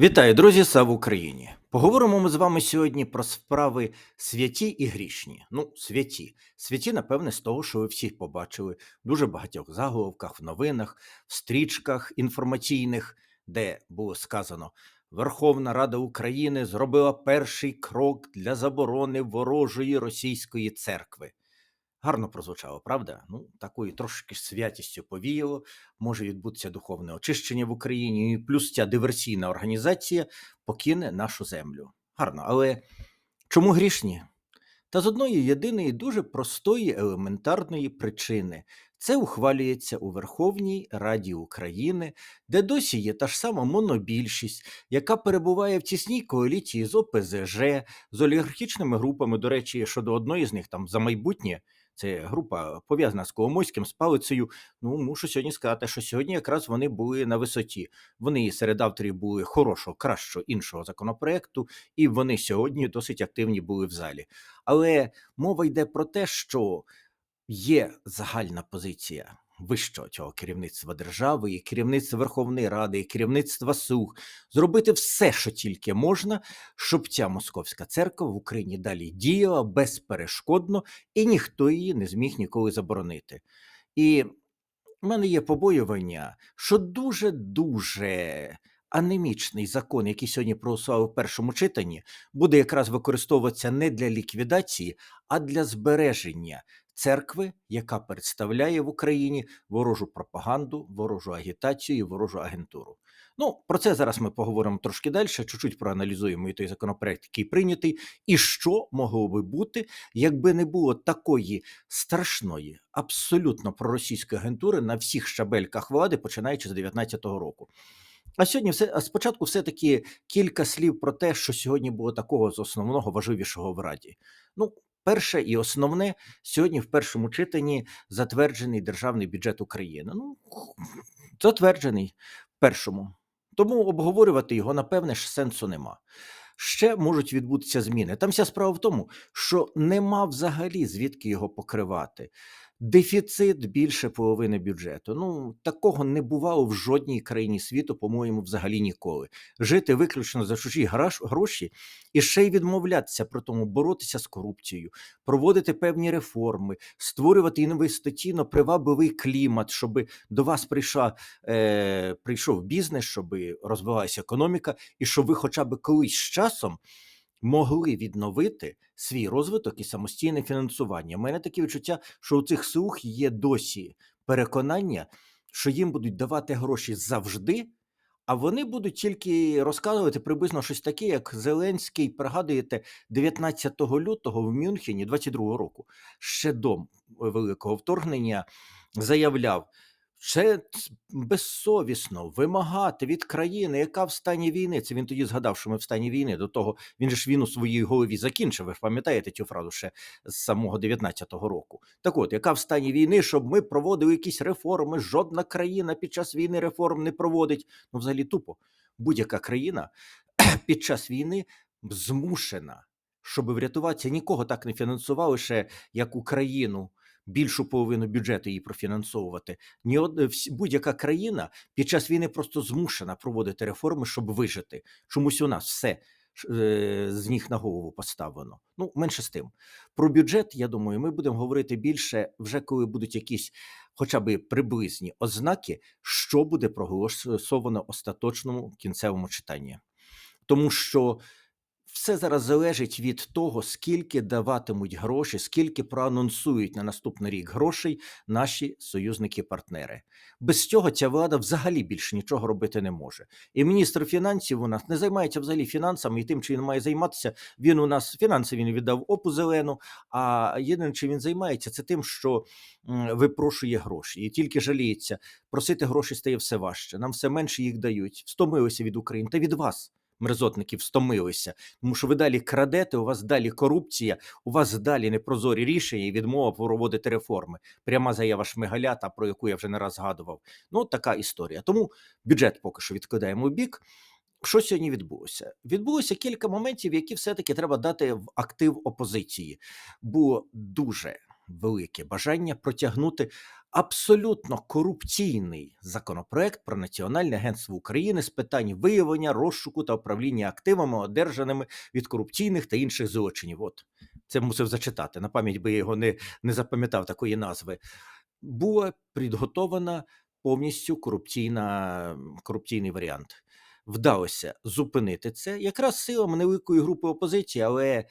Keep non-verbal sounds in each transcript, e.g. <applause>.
Вітаю, друзі! Слава Україні! Поговоримо ми з вами сьогодні про справи святі і грішні. Ну, святі. Святі, напевне, з того, що ви всі побачили в дуже багатьох заголовках, в новинах, в стрічках інформаційних, де було сказано: Верховна Рада України зробила перший крок для заборони ворожої російської церкви. Гарно прозвучало, правда? Ну, такою трошки святістю повіяло. Може відбутися духовне очищення в Україні, і плюс ця диверсійна організація покине нашу землю. Гарно, але чому грішні? Та з одної єдиної дуже простої елементарної причини це ухвалюється у Верховній Раді України, де досі є та ж сама монобільшість, яка перебуває в тісній коаліції з ОПЗЖ, з олігархічними групами. До речі, щодо одної з них там за майбутнє. Це група пов'язана з Коломойським, з палицею. Ну, мушу сьогодні сказати, що сьогодні якраз вони були на висоті. Вони серед авторів були хорошого, кращого іншого законопроекту, і вони сьогодні досить активні були в залі. Але мова йде про те, що є загальна позиція вищого цього керівництва держави, і керівництва Верховної Ради, і керівництва СУГ зробити все, що тільки можна, щоб ця московська церква в Україні далі діяла безперешкодно, і ніхто її не зміг ніколи заборонити. І в мене є побоювання, що дуже дуже анемічний закон, який сьогодні проголосував у першому читанні, буде якраз використовуватися не для ліквідації, а для збереження церкви, яка представляє в Україні ворожу пропаганду, ворожу агітацію і ворожу агентуру. Ну, про це зараз ми поговоримо трошки далі, чуть-чуть проаналізуємо і той законопроект, який прийнятий, і що могло би бути, якби не було такої страшної, абсолютно проросійської агентури на всіх щабельках влади, починаючи з 2019 року. А сьогодні все а спочатку все-таки кілька слів про те, що сьогодні було такого з основного важливішого в Раді. Ну, перше і основне, сьогодні в першому читанні затверджений державний бюджет України. Ну, затверджений в першому. Тому обговорювати його, напевне, ж сенсу нема. Ще можуть відбутися зміни. Там вся справа в тому, що нема взагалі звідки його покривати. Дефіцит більше половини бюджету. Ну такого не бувало в жодній країні світу, по-моєму, взагалі ніколи. Жити виключно за чужі гроші і ще й відмовлятися про тому, боротися з корупцією, проводити певні реформи, створювати інвестиційно привабливий клімат, щоб до вас прийшла, е, прийшов бізнес, щоб розвивалася економіка, і щоб ви хоча б колись з часом могли відновити свій розвиток і самостійне фінансування. У мене таке відчуття, що у цих слуг є досі переконання, що їм будуть давати гроші завжди. А вони будуть тільки розказувати приблизно щось таке, як Зеленський, пригадуєте, 19 лютого в Мюнхені 22 року, ще до великого вторгнення, заявляв, це безсовісно вимагати від країни, яка в стані війни. Це він тоді згадав, що ми в стані війни. До того він же ж війну в своїй голові закінчив. Ви ж пам'ятаєте цю фразу ще з самого 19-го року. Так от, яка в стані війни, щоб ми проводили якісь реформи? Жодна країна під час війни реформ не проводить. Ну, взагалі, тупо будь-яка країна <clears throat> під час війни змушена, щоб врятуватися, нікого так не фінансували ще як Україну. Більшу половину бюджету її профінансовувати. Ні всі- будь-яка країна під час війни просто змушена проводити реформи, щоб вижити. Чомусь у нас все е, з ніг на голову поставлено. Ну, менше з тим. Про бюджет, я думаю, ми будемо говорити більше вже коли будуть якісь хоча б приблизні ознаки, що буде проголосовано остаточному кінцевому читанні. Тому що все зараз залежить від того, скільки даватимуть гроші, скільки проанонсують на наступний рік грошей наші союзники-партнери. Без цього ця влада взагалі більше нічого робити не може. І міністр фінансів у нас не займається взагалі фінансами і тим, чим він має займатися. Він у нас фінанси він віддав опу зелену. А єдине, чим він займається, це тим, що випрошує гроші і тільки жаліється. Просити гроші стає все важче. Нам все менше їх дають. Встомилися від України та від вас. Мерзотників встомилися, тому що ви далі крадете, у вас далі корупція, у вас далі непрозорі рішення і відмова проводити реформи. Пряма заява Шмигаля, та про яку я вже не раз згадував. Ну, така історія. Тому бюджет поки що відкладаємо в бік. Що сьогодні відбулося? Відбулося кілька моментів, які все-таки треба дати в актив опозиції. Було дуже велике бажання протягнути абсолютно корупційний законопроект про Національне агентство України з питань виявлення, розшуку та управління активами, одержаними від корупційних та інших злочинів. От це мусив зачитати. На пам'ять би я його не, не запам'ятав такої назви. Була підготована повністю корупційна, корупційний варіант. Вдалося зупинити це якраз силами невеликої групи опозиції, але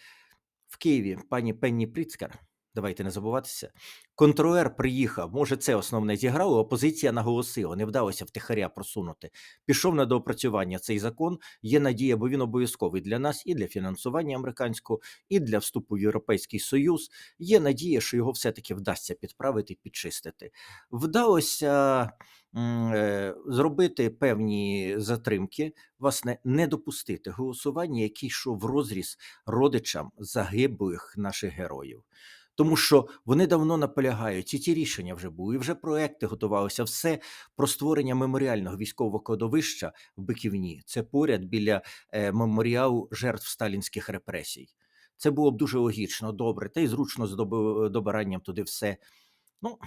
в Києві пані Пенні Пріцкер, давайте не забуватися, контролер приїхав. Може, це основне зіграло. Опозиція наголосила, не вдалося втихаря просунути. Пішов на доопрацювання цей закон. Є надія, бо він обов'язковий для нас і для фінансування американського, і для вступу в Європейський Союз. Є надія, що його все-таки вдасться підправити, підчистити. Вдалося е, зробити певні затримки, власне, не допустити голосування, який йшов в розріз родичам загиблих наших героїв. Тому що вони давно наполягають, і ті рішення вже були, і вже проекти готувалися. Все про створення меморіального військового кладовища в Биківні. Це поряд біля е, меморіалу жертв сталінських репресій. Це було б дуже логічно, добре, та й зручно з доби- добиранням туди все. Ну,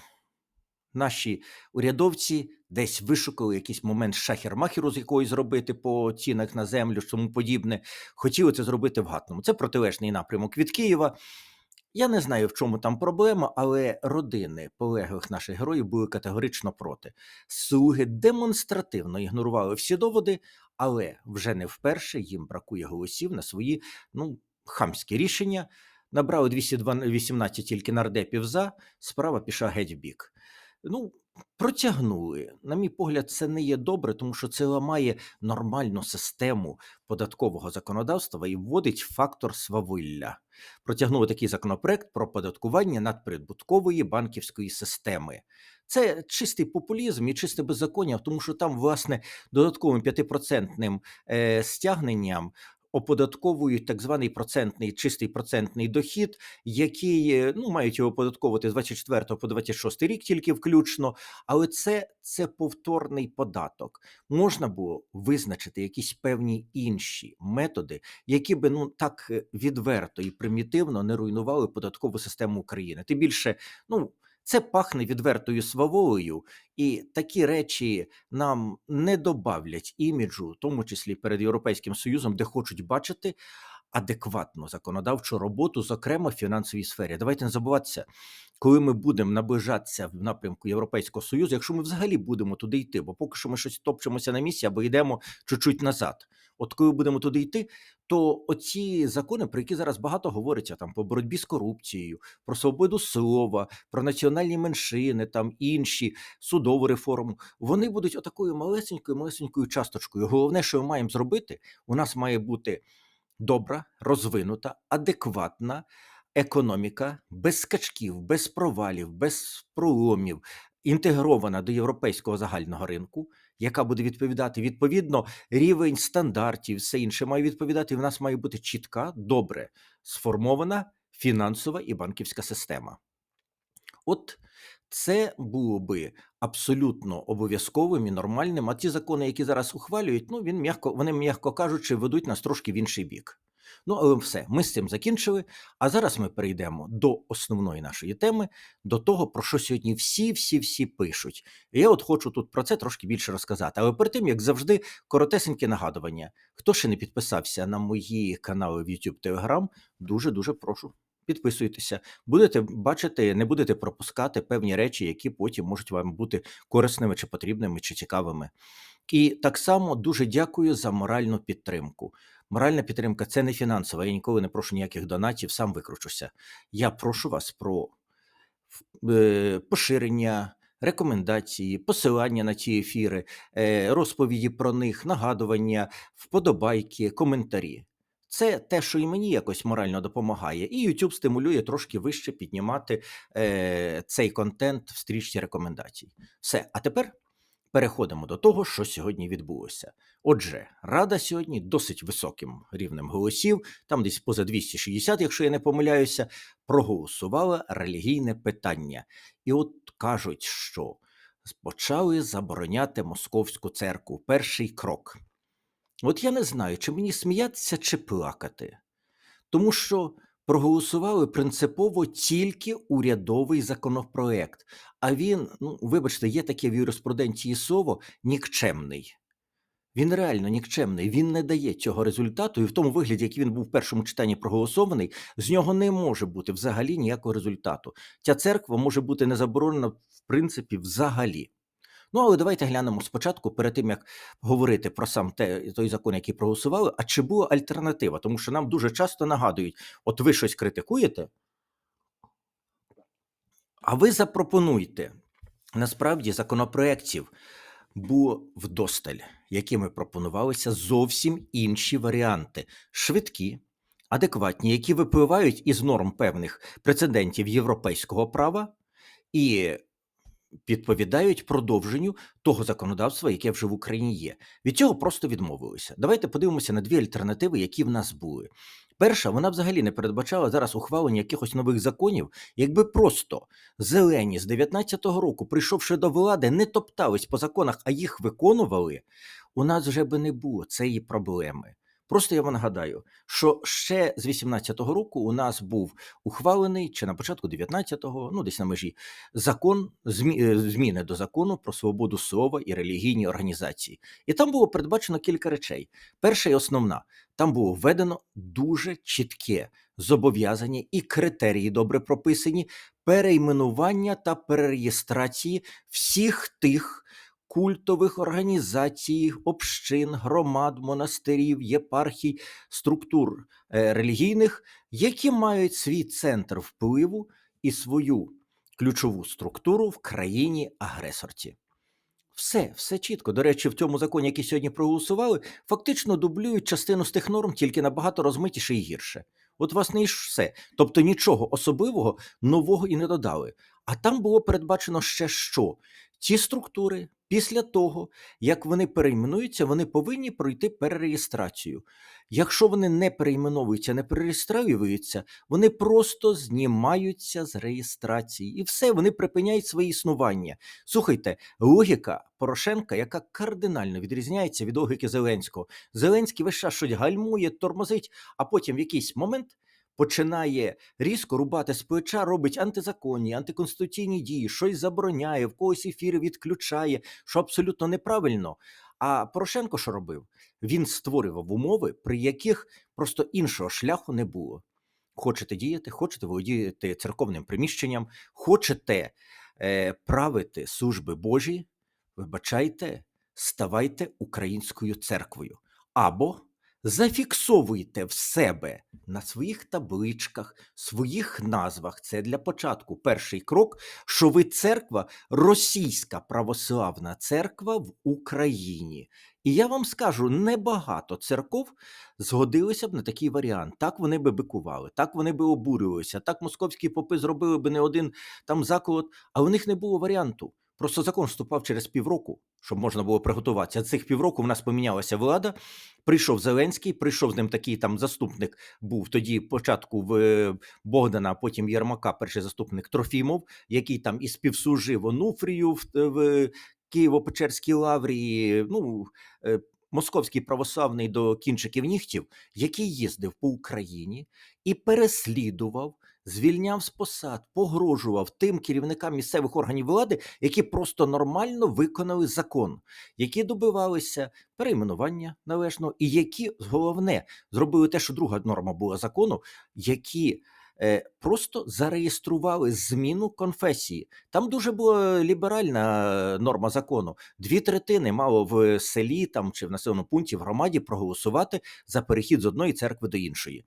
наші урядовці десь вишукали якийсь момент шахер-махеру з якої зробити по цінах на землю, тому подібне. Хотіли це зробити в Гатному. Це протилежний напрямок від Києва. Я не знаю, в чому там проблема, але родини полеглих наших героїв були категорично проти. Слуги демонстративно ігнорували всі доводи, але вже не вперше їм бракує голосів на свої ну, хамські рішення. Набрали 218 тільки нардепів за, справа пішла геть в бік. Ну, протягнули. На мій погляд, це не є добре, тому що це ламає нормальну систему податкового законодавства і вводить фактор свавилля. Протягнули такий законопроект про податкування надприбуткової банківської системи. Це чистий популізм і чисте беззаконня, тому що там, власне, додатковим 5% е, стягненням оподатковують так званий процентний чистий процентний дохід, який е, ну мають його оподатковувати з 24 по 26 рік, тільки включно. Але це, це повторний податок. Можна було визначити якісь певні інші методи, які би ну так е, відверто і примітивно не руйнували податкову систему України. Тим більше, ну. Це пахне відвертою свавою, і такі речі нам не добавлять іміджу, в тому числі перед Європейським Союзом, де хочуть бачити адекватну законодавчу роботу, зокрема в фінансовій сфері. Давайте не забуватися, коли ми будемо наближатися в напрямку Європейського Союзу, якщо ми взагалі будемо туди йти, бо поки що ми щось топчемося на місці або йдемо чуть-чуть назад. От коли будемо туди йти, то оці закони, про які зараз багато говориться, там по боротьбі з корупцією, про свободу слова, про національні меншини, там інші судову реформу, вони будуть отакою малесенькою, малесенькою часточкою. Головне, що ми маємо зробити, у нас має бути добра, розвинута, адекватна економіка без скачків, без провалів, без проломів, інтегрована до європейського загального ринку, яка буде відповідати відповідно рівень стандартів, все інше має відповідати. В нас має бути чітка, добре сформована фінансова і банківська система. От це було би абсолютно обов'язковим і нормальним. А ті закони, які зараз ухвалюють, ну він м'яко, вони, м'яко кажучи, ведуть нас трошки в інший бік. Ну, але все, ми з цим закінчили. А зараз ми перейдемо до основної нашої теми, до того, про що сьогодні всі, всі, всі пишуть. І я от хочу тут про це трошки більше розказати. Але перед тим, як завжди, коротесеньке нагадування. Хто ще не підписався на мої канали в YouTube Telegram, дуже дуже прошу. Підписуйтеся, будете бачити, не будете пропускати певні речі, які потім можуть вам бути корисними чи потрібними чи цікавими. І так само дуже дякую за моральну підтримку. Моральна підтримка це не фінансова. Я ніколи не прошу ніяких донатів, сам викручуся. Я прошу вас про е, поширення, рекомендації, посилання на ті ефіри, е, розповіді про них, нагадування, вподобайки, коментарі. Це те, що і мені якось морально допомагає, і YouTube стимулює трошки вище піднімати е, цей контент в стрічці рекомендацій. Все, а тепер переходимо до того, що сьогодні відбулося. Отже, рада сьогодні досить високим рівнем голосів, там десь поза 260, якщо я не помиляюся, проголосувала релігійне питання. І от кажуть, що почали забороняти московську церкву. Перший крок. От я не знаю, чи мені сміятися, чи плакати. Тому що проголосували принципово тільки урядовий законопроект. А він, ну вибачте, є таке в юриспруденції слово нікчемний. Він реально нікчемний. Він не дає цього результату, і в тому вигляді, як він був в першому читанні проголосований, з нього не може бути взагалі ніякого результату. Ця церква може бути не заборонена в принципі взагалі. Ну, але давайте глянемо спочатку, перед тим як говорити про сам те, той закон, який проголосували, а чи була альтернатива? Тому що нам дуже часто нагадують: от ви щось критикуєте, а ви запропонуйте. Насправді законопроєктів було вдосталь, якими пропонувалися зовсім інші варіанти, швидкі, адекватні, які випливають із норм певних прецедентів європейського права і відповідають продовженню того законодавства, яке вже в Україні є. Від цього просто відмовилися. Давайте подивимося на дві альтернативи, які в нас були. Перша, вона взагалі не передбачала зараз ухвалення якихось нових законів, якби просто зелені з 19-го року, прийшовши до влади, не топтались по законах, а їх виконували, у нас вже би не було цієї проблеми. Просто я вам нагадаю, що ще з 18-го року у нас був ухвалений, чи на початку 19-го, ну десь на межі, закон е, зміни до закону про свободу слова і релігійні організації. І там було передбачено кілька речей. Перша і основна, там було введено дуже чітке зобов'язання і критерії добре прописані перейменування та перереєстрації всіх тих культових організацій, общин, громад, монастирів, єпархій, структур е, релігійних, які мають свій центр впливу і свою ключову структуру в країні-агресорці. Все, все чітко. До речі, в цьому законі, який сьогодні проголосували, фактично дублюють частину з тих норм, тільки набагато розмитіше і гірше. От, власне, і все. Тобто нічого особливого нового і не додали. А там було передбачено ще що? Ці структури, після того, як вони перейменуються, вони повинні пройти перереєстрацію. Якщо вони не перейменовуються, не перереєструються, вони просто знімаються з реєстрації. І все, вони припиняють своє існування. Слухайте, логіка Порошенка, яка кардинально відрізняється від логіки Зеленського. Зеленський весь час щось гальмує, тормозить, а потім в якийсь момент починає різко рубати з плеча, робить антизаконні, антиконституційні дії, щось забороняє, в когось ефіри відключає, що абсолютно неправильно. А Порошенко що робив? Він створював умови, при яких просто іншого шляху не було. Хочете діяти, хочете володіяти церковним приміщенням, хочете е, правити служби Божі, вибачайте, ставайте українською церквою. Або зафіксовуйте в себе на своїх табличках, своїх назвах. Це для початку перший крок, що ви церква, російська православна церква в Україні. І я вам скажу, небагато церков згодилися б на такий варіант. Так вони би бикували, так вони би обурювалися, так московські попи зробили би не один там заколот, а у них не було варіанту. Просто закон вступав через півроку, щоб можна було приготуватися. Цих півроку в нас помінялася влада. Прийшов Зеленський, прийшов з ним такий там заступник. Був тоді початку в Богдана, потім Єрмака, перший заступник Трофімов, який там і співслужив Онуфрію в, в Києво-Печерській лаврі. Ну е, московський православний до кінчиків нігтів, який їздив по Україні і переслідував звільняв з посад, погрожував тим керівникам місцевих органів влади, які просто нормально виконали закон, які добивалися перейменування належного, і які головне зробили те, що друга норма була закону, які е, Просто зареєстрували зміну конфесії. Там дуже була ліберальна норма закону. Дві третини мало в селі там чи в населеному пункті в громаді проголосувати за перехід з одної церкви до іншої.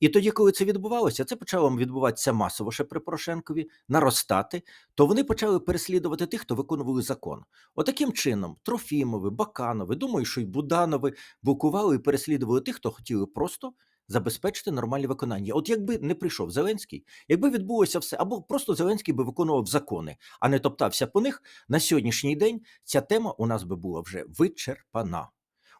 І тоді, коли це відбувалося, це почало відбуватися масово ще при Порошенкові, наростати, то вони почали переслідувати тих, хто виконували закон. Отаким чином Трофімови, Баканови, думаю, що й Буданови блокували і переслідували тих, хто хотіли просто забезпечити нормальне виконання. От якби не прийшов Зеленський, якби відбулося все, або просто Зеленський би виконував закони, а не топтався по них, на сьогоднішній день ця тема у нас би була вже вичерпана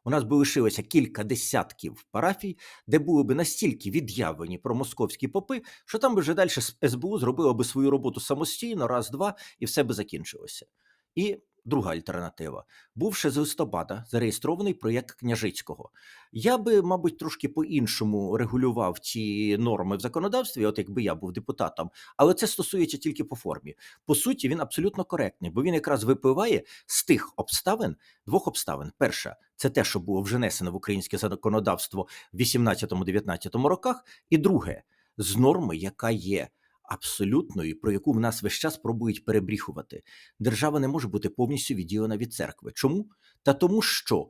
у нас би лишилося кілька десятків парафій, де були би настільки від'явлені про московські попи, що там би вже далі СБУ зробило би свою роботу самостійно, раз-два, і все би закінчилося. І Друга альтернатива. Був ще з листопада зареєстрований проєкт Княжицького. Я би, мабуть, трошки по-іншому регулював ці норми в законодавстві, от якби я був депутатом, але це стосується тільки по формі. По суті, він абсолютно коректний, бо він якраз випливає з тих обставин, двох обставин. Перша це те, що було вже внесено в українське законодавство в 18-19 роках, і друге з норми, яка є абсолютною, про яку в нас весь час пробують перебріхувати. Держава не може бути повністю відділена від церкви. Чому? Та тому, що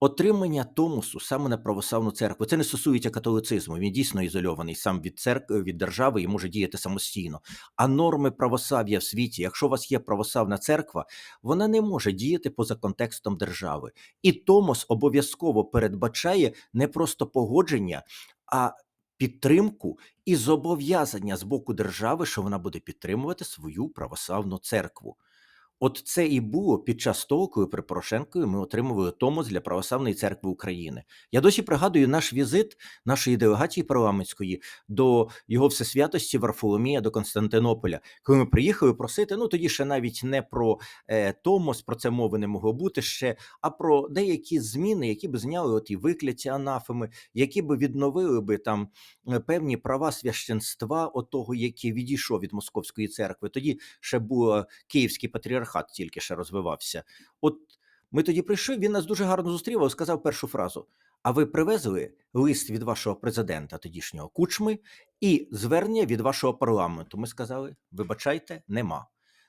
отримання томосу саме на православну церкву це не стосується католицизму. Він дійсно ізольований сам від церкви від держави і може діяти самостійно. А норми православ'я в світі, якщо у вас є православна церква, вона не може діяти поза контекстом держави. І томос обов'язково передбачає не просто погодження, а підтримку і зобов'язання з боку держави, що вона буде підтримувати свою православну церкву. От це і було під час того, коли при Порошенкові ми отримували томос для Православної церкви України. Я досі пригадую наш візит нашої делегації парламентської до його всесвятості Варфоломія до Константинополя, коли ми приїхали просити. Ну тоді ще навіть не про е, томос, про це мови не могло бути ще, а про деякі зміни, які б зняли оті викляті анафеми, які б відновили би там е, певні права священства, отого, який відійшов від московської церкви. Тоді ще був київський патріархат тільки ще розвивався. От ми тоді прийшли, він нас дуже гарно зустрів сказав першу фразу: А ви привезли лист від вашого президента тодішнього кучми і звернення від вашого парламенту? Ми сказали: вибачайте, нема.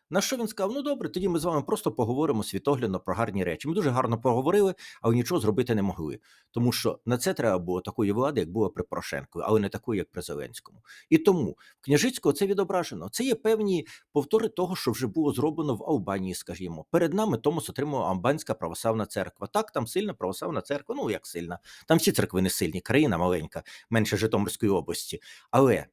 На що він сказав: Ну добре, тоді ми з вами просто поговоримо світоглядно про гарні речі. Ми дуже гарно поговорили, але нічого зробити не могли. Тому що на це треба було такої влади, як було при Порошенку, але не такої, як при Зеленському. І тому в Княжицького це відображено. Це є певні повтори того, що вже було зроблено в Албанії, скажімо. Перед нами Томос отримала Албанська православна церква. Так, там сильна православна церква. Ну як сильна, там всі церкви не сильні, країна маленька, менше Житомирської області. Але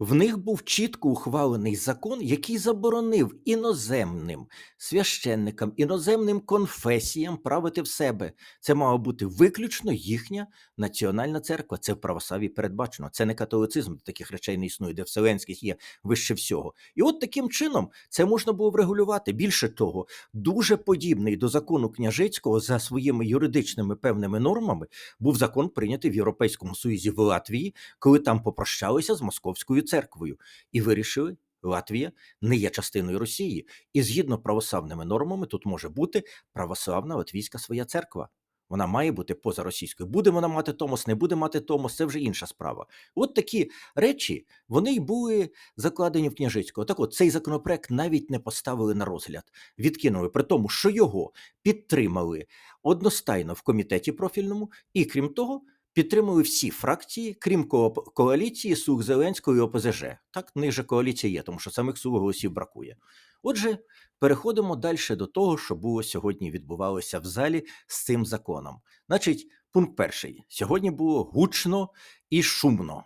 в них був чітко ухвалений закон, який заборонив іноземним священникам, іноземним конфесіям правити в себе. Це мала бути виключно їхня національна церква. Це в православі передбачено. Це не католицизм, таких речей не існує, де Вселенських є вище всього. І от таким чином це можна було врегулювати. Більше того, дуже подібний до закону княжицького за своїми юридичними певними нормами був закон прийнятий в Європейському Союзі в Латвії, коли там попрощалися з московською церквою і вирішили. Латвія не є частиною Росії, і згідно православними нормами, тут може бути православна латвійська своя церква. Вона має бути поза російською. Буде вона мати Томос, не буде мати Томос, це вже інша справа. От такі речі вони й були закладені в княжицького. Так от цей законопроект навіть не поставили на розгляд, відкинули при тому, що його підтримали одностайно в комітеті профільному, і крім того. Підтримали всі фракції, крім ко- коаліції Сух Зеленського і ОПЗЖ. Так, ниже коаліція є, тому що самих сух голосів бракує. Отже, переходимо далі до того, що було сьогодні відбувалося в залі з цим законом. Значить, пункт перший: сьогодні було гучно і шумно.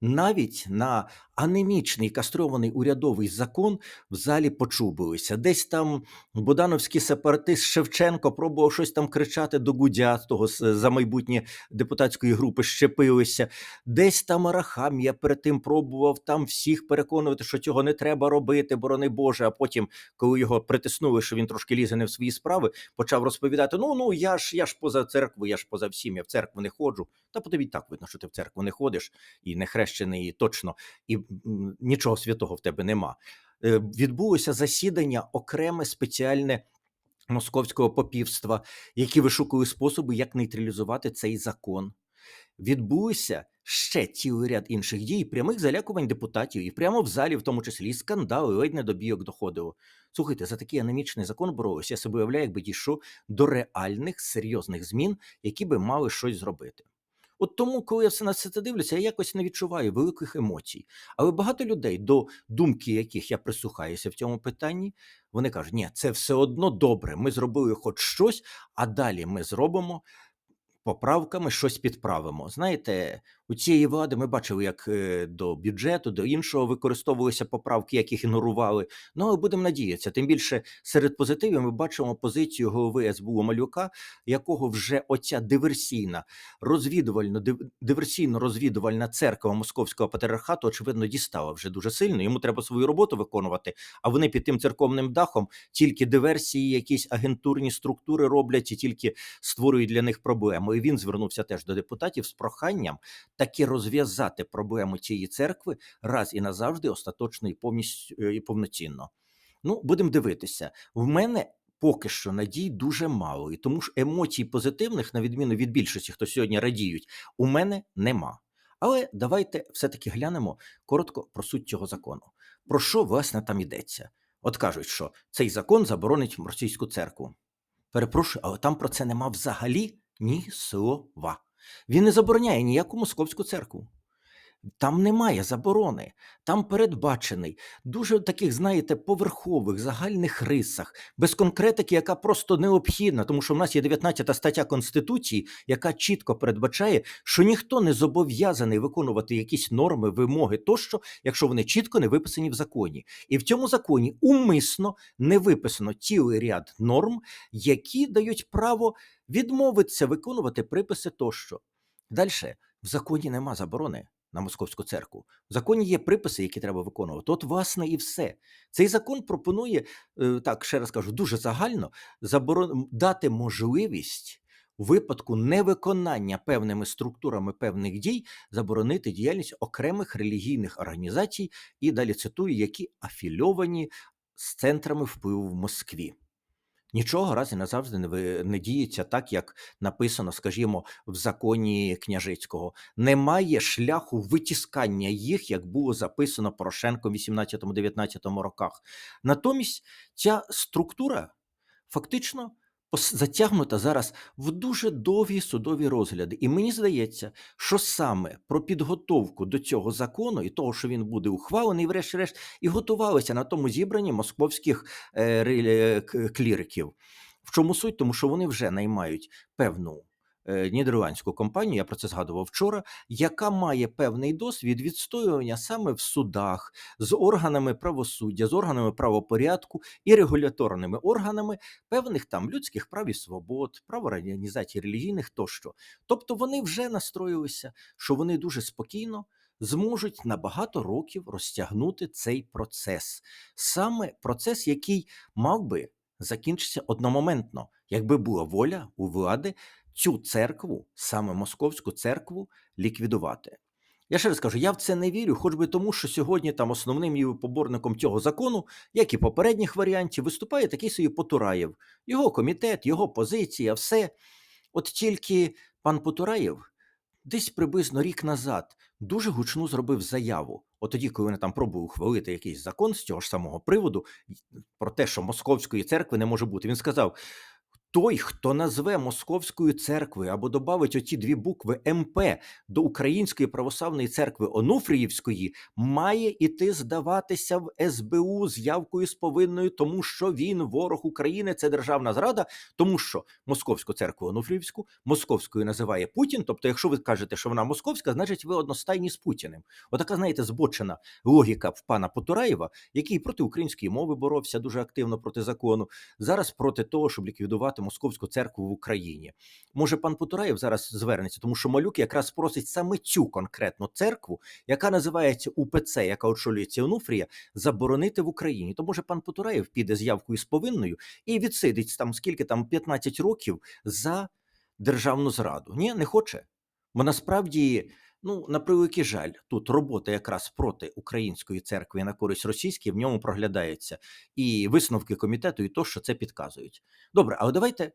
Навіть на анемічний кастрований урядовий закон в залі почубилися. Десь там Бодановський сепаратист Шевченко пробував щось там кричати до Гудя, того за майбутнє депутатської групи щепилися. Десь там Арахамія перед тим пробував там всіх переконувати, що цього не треба робити, борони Боже. А потім, коли його притиснули, що він трошки лізе не в свої справи, почав розповідати: ну ну я ж я ж поза церквою, я ж поза всім, я в церкву не ходжу. Та по тобі так видно, що ти в церкву не ходиш і не хрещений, точно, і нічого святого в тебе нема. Е, Відбулося засідання окреме спеціальне московського попівства, які вишукують способи, як нейтралізувати цей закон. Відбулися ще цілий ряд інших дій, прямих залякувань депутатів, і прямо в залі, в тому числі, скандали, ледь не до бійок доходило. Слухайте, за такий анемічний закон боролися. Я собі уявляю, якби дійшов до реальних серйозних змін, які би мали щось зробити. От тому, коли я все на це дивлюся, я якось не відчуваю великих емоцій. Але багато людей, до думки яких я прислухаюся в цьому питанні, вони кажуть, ні, це все одно добре. Ми зробили хоч щось, а далі ми зробимо поправками щось підправимо. Знаєте, у цієї влади ми бачили, як е, до бюджету, до іншого використовувалися поправки, яких ігнорували. Ну але будемо надіятися. Тим більше серед позитивів ми бачимо позицію голови СБУ Малюка, якого вже оця диверсійна розвідувально диверсійно розвідувальна церква московського патріархату, очевидно, дістала вже дуже сильно. Йому треба свою роботу виконувати. А вони під тим церковним дахом тільки диверсії, якісь агентурні структури роблять і тільки створюють для них проблему. І він звернувся теж до депутатів з проханням таки розв'язати проблему цієї церкви раз і назавжди, остаточно і повністю е, і повноцінно. Ну, будемо дивитися. В мене поки що надій дуже мало, і тому ж емоцій позитивних, на відміну від більшості, хто сьогодні радіють, у мене нема. Але давайте все-таки глянемо коротко про суть цього закону. Про що власне там йдеться? От кажуть, що цей закон заборонить російську церкву. Перепрошую, але там про це нема взагалі ні слова. Він не забороняє ніяку московську церкву. Там немає заборони, там передбачений дуже таких, знаєте, поверхових загальних рисах, без конкретики, яка просто необхідна, тому що в нас є 19 стаття Конституції, яка чітко передбачає, що ніхто не зобов'язаний виконувати якісь норми, вимоги тощо, якщо вони чітко не виписані в законі. І в цьому законі умисно не виписано цілий ряд норм, які дають право відмовитися виконувати приписи тощо. Далі в законі нема заборони на московську церкву. В законі є приписи, які треба виконувати. От, власне, і все. Цей закон пропонує, е, так ще раз кажу, дуже загально заборон... дати можливість. У випадку невиконання певними структурами певних дій заборонити діяльність окремих релігійних організацій і далі цитую, які афільовані з центрами впливу в Москві. Нічого раз і назавжди не не діється так, як написано, скажімо, в законі княжицького. Немає шляху витіскання їх, як було записано Порошенко в 18-19 роках. Натомість ця структура фактично затягнута зараз в дуже довгі судові розгляди. І мені здається, що саме про підготовку до цього закону і того, що він буде ухвалений, врешті-решт, і готувалися на тому зібранні московських е, кліриків. В чому суть? Тому що вони вже наймають певну нідерландську компанію, я про це згадував вчора, яка має певний досвід відстоювання саме в судах з органами правосуддя, з органами правопорядку і регуляторними органами певних там людських прав і свобод, прав організацій релігійних тощо. Тобто вони вже настроїлися, що вони дуже спокійно. Зможуть на багато років розтягнути цей процес, саме процес, який мав би закінчитися одномоментно, якби була воля у влади цю церкву, саме московську церкву, ліквідувати. Я ще раз кажу, я в це не вірю, хоч би тому, що сьогодні там основним її поборником цього закону, як і попередніх варіантів, виступає такий собі Потураєв, його комітет, його позиція, все. От тільки пан Потураєв десь приблизно рік назад дуже гучну зробив заяву. От тоді, коли вони там пробували ухвалити якийсь закон з цього ж самого приводу, про те, що московської церкви не може бути, він сказав: той, хто назве Московською церквою або додавить оті дві букви МП до Української православної церкви Онуфріївської, має іти здаватися в СБУ з явкою з повинною, тому що він ворог України, це державна зрада, тому що Московську церкву Онуфріївську московською називає Путін. Тобто, якщо ви кажете, що вона московська, значить ви одностайні з Путіним. Отака, знаєте, збочена логіка в пана Потураєва, який проти української мови боровся дуже активно проти закону. Зараз проти того, щоб ліквідувати московську церкву в Україні. Може, пан Потураєв зараз звернеться, тому що малюк якраз просить саме цю конкретну церкву, яка називається УПЦ, яка очолюється Онуфрія, заборонити в Україні. То може пан Потураєв піде з явкою з повинною і відсидить там скільки там 15 років за державну зраду. Ні, не хоче. Бо насправді. Ну, на превеликий жаль, тут робота якраз проти української церкви на користь російської в ньому проглядається, і висновки комітету, і то, що це підказують. Добре, але давайте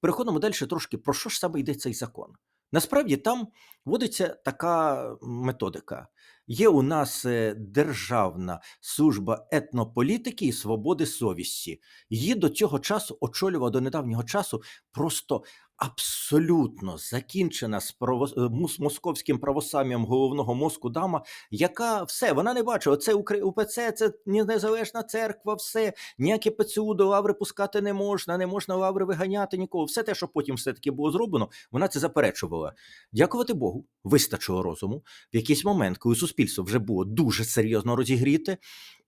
переходимо далі трошки про що ж саме йде цей закон. Насправді там вводиться така методика. Є у нас е, Державна служба етнополітики і свободи совісті. Її до цього часу очолював до недавнього часу просто абсолютно закінчена з право... Е, московським правосам'ям головного мозку дама, яка все, вона не бачить, оце УПЦ, це незалежна церква, все, ніякі ПЦУ до лаври пускати не можна, не можна лаври виганяти нікого. Все те, що потім все-таки було зроблено, вона це заперечувала. Дякувати Богу. вистачило розуму в якийсь момент, коли суспільство вже було дуже серйозно розігріте,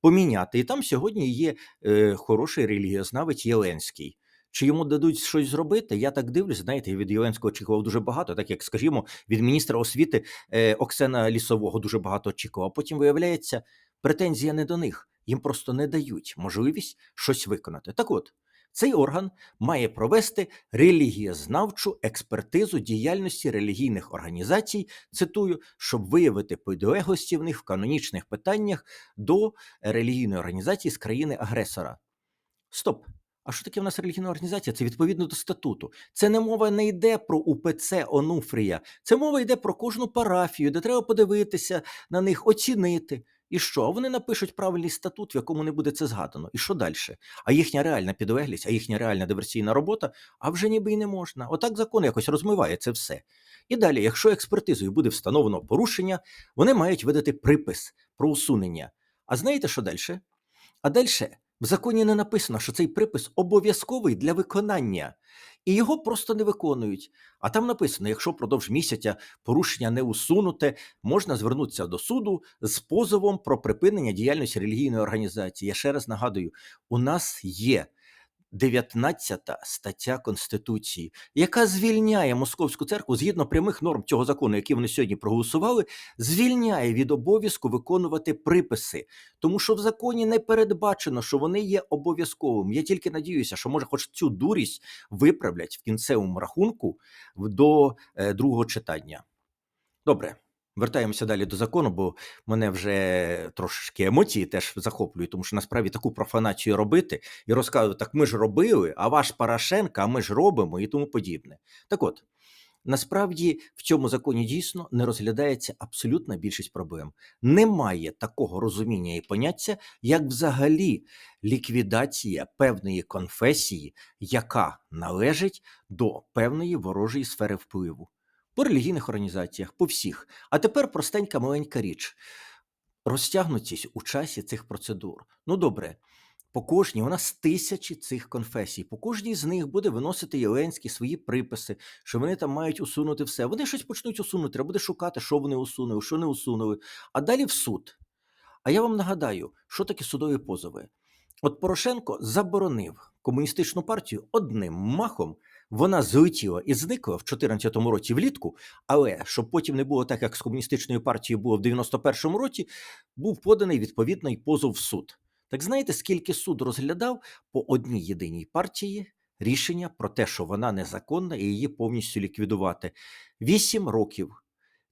поміняти. І там сьогодні є е, хороший релігіознавець Єленський. Чи йому дадуть щось зробити? Я так дивлюсь, знаєте, від Єленського очікував дуже багато, так як, скажімо, від міністра освіти е, Оксена Лісового дуже багато очікував. Потім виявляється, претензія не до них. Їм просто не дають можливість щось виконати. Так от, цей орган має провести релігієзнавчу експертизу діяльності релігійних організацій, цитую, щоб виявити підлеглості в них в канонічних питаннях до релігійної організації з країни-агресора. Стоп! А що таке в нас релігійна організація? Це відповідно до статуту. Це не мова не йде про УПЦ Онуфрія. Це мова йде про кожну парафію, де треба подивитися на них, оцінити. І що? Вони напишуть правильний статут, в якому не буде це згадано. І що далі? А їхня реальна підлеглість, а їхня реальна диверсійна робота, а вже ніби й не можна. Отак закон якось розмиває це все. І далі, якщо експертизою буде встановлено порушення, вони мають видати припис про усунення. А знаєте, що далі? А далі в законі не написано, що цей припис обов'язковий для виконання, і його просто не виконують. А там написано: якщо впродовж місяця порушення не усунуте, можна звернутися до суду з позовом про припинення діяльності релігійної організації. Я ще раз нагадую: у нас є 19 стаття Конституції, яка звільняє Московську церкву згідно прямих норм цього закону, які вони сьогодні проголосували, звільняє від обов'язку виконувати приписи, тому що в законі не передбачено, що вони є обов'язковими. Я тільки надіюся, що може, хоч цю дурість виправлять в кінцевому рахунку до е, другого читання. Добре. Вертаємося далі до закону, бо мене вже трошки емоції теж захоплюють, тому що насправді таку профанацію робити і розказувати, так ми ж робили, а ваш Порошенко, а ми ж робимо і тому подібне. Так от, насправді в цьому законі дійсно не розглядається абсолютна більшість проблем. Немає такого розуміння і поняття, як взагалі ліквідація певної конфесії, яка належить до певної ворожої сфери впливу. По релігійних організаціях, по всіх. А тепер простенька маленька річ. Розтягнутість у часі цих процедур. Ну добре, по кожній у нас тисячі цих конфесій. По кожній з них буде виносити Єленський свої приписи, що вони там мають усунути все. Вони щось почнуть усунути, треба буде шукати, що вони усунули, що не усунули. А далі в суд. А я вам нагадаю, що таке судові позови. От Порошенко заборонив комуністичну партію одним махом. Вона злетіла і зникла в 2014 році влітку, але щоб потім не було так, як з комуністичною партією було в 91-му році, був поданий відповідний позов в суд. Так знаєте, скільки суд розглядав по одній єдиній партії рішення про те, що вона незаконна і її повністю ліквідувати? Вісім років.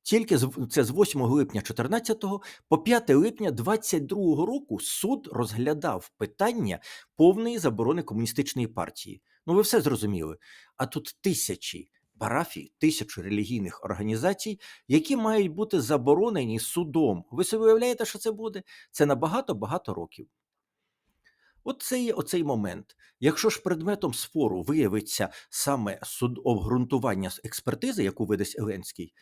Тільки це з 8 липня 14 по 5 липня 22 року суд розглядав питання повної заборони комуністичної партії. Ну, ви все зрозуміли. А тут тисячі парафій, тисячі релігійних організацій, які мають бути заборонені судом. Ви собі уявляєте, що це буде? Це на багато-багато років. От це є оцей момент. Якщо ж предметом спору виявиться саме суд обґрунтування експертизи, яку видасть Еленський,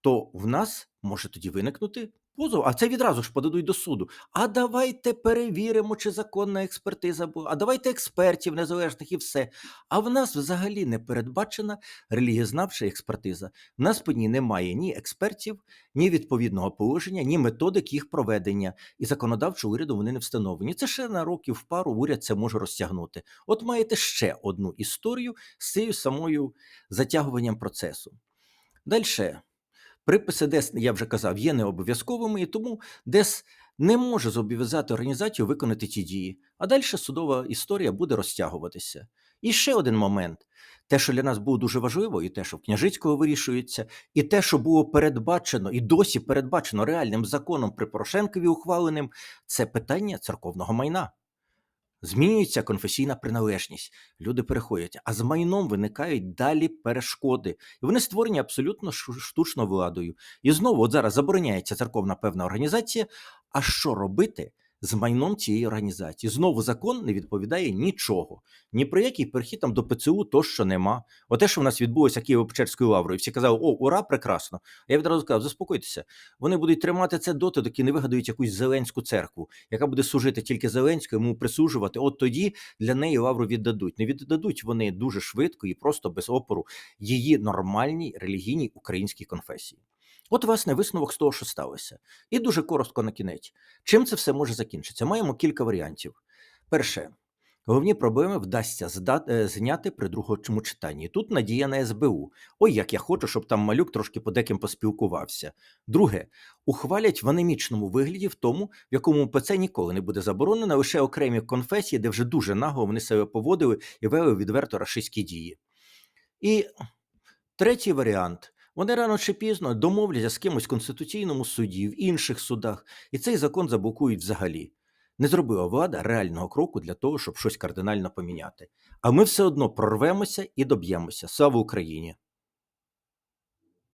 то в нас може тоді виникнути позов, а це відразу ж подадуть до суду. А давайте перевіримо, чи законна експертиза була, а давайте експертів незалежних і все. А в нас взагалі не передбачена релігієзнавча експертиза. В нас по ній немає ні експертів, ні відповідного положення, ні методик їх проведення. І законодавчого уряду вони не встановлені. Це ще на років пару уряд це може розтягнути. От маєте ще одну історію з цією самою затягуванням процесу. Далі. Приписи ДЕС, я вже казав, є необов'язковими, і тому ДЕС не може зобов'язати організацію виконати ті дії. А далі судова історія буде розтягуватися. І ще один момент: те, що для нас було дуже важливо, і те, що в Княжицького вирішується, і те, що було передбачено, і досі передбачено реальним законом при Порошенкові ухваленим, це питання церковного майна. Змінюється конфесійна приналежність, люди переходять, а з майном виникають далі перешкоди. І вони створені абсолютно штучно владою. І знову, от зараз забороняється церковна певна організація. А що робити з майном цієї організації? Знову закон не відповідає нічого. Ні про який перехід там до ПЦУ тощо нема. Оте, що в нас відбулося Києво-Печерською лаврою, всі казали, о, ура, прекрасно. А я відразу сказав, заспокойтеся. Вони будуть тримати це доти, доки не вигадають якусь зеленську церкву, яка буде служити тільки Зеленському, йому присуджувати. От тоді для неї лавру віддадуть. Не віддадуть вони дуже швидко і просто без опору її нормальній релігійній українській конфесії. От, власне, висновок з того, що сталося. І дуже коротко на кінець. Чим це все може закінчитися? Маємо кілька варіантів. Перше, головні проблеми вдасться е, зняти при другому читанні. Тут надія на СБУ. Ой, як я хочу, щоб там малюк трошки по деким поспілкувався. Друге, ухвалять в анемічному вигляді, в тому, в якому ПЦ ніколи не буде заборонено, лише окремі конфесії, де вже дуже нагло вони себе поводили і вели відверто рашистські дії. І третій варіант. Вони рано чи пізно домовляться з кимось в Конституційному суді, в інших судах, і цей закон заблокують взагалі. Не зробила влада реального кроку для того, щоб щось кардинально поміняти. А ми все одно прорвемося і доб'ємося. Слава Україні!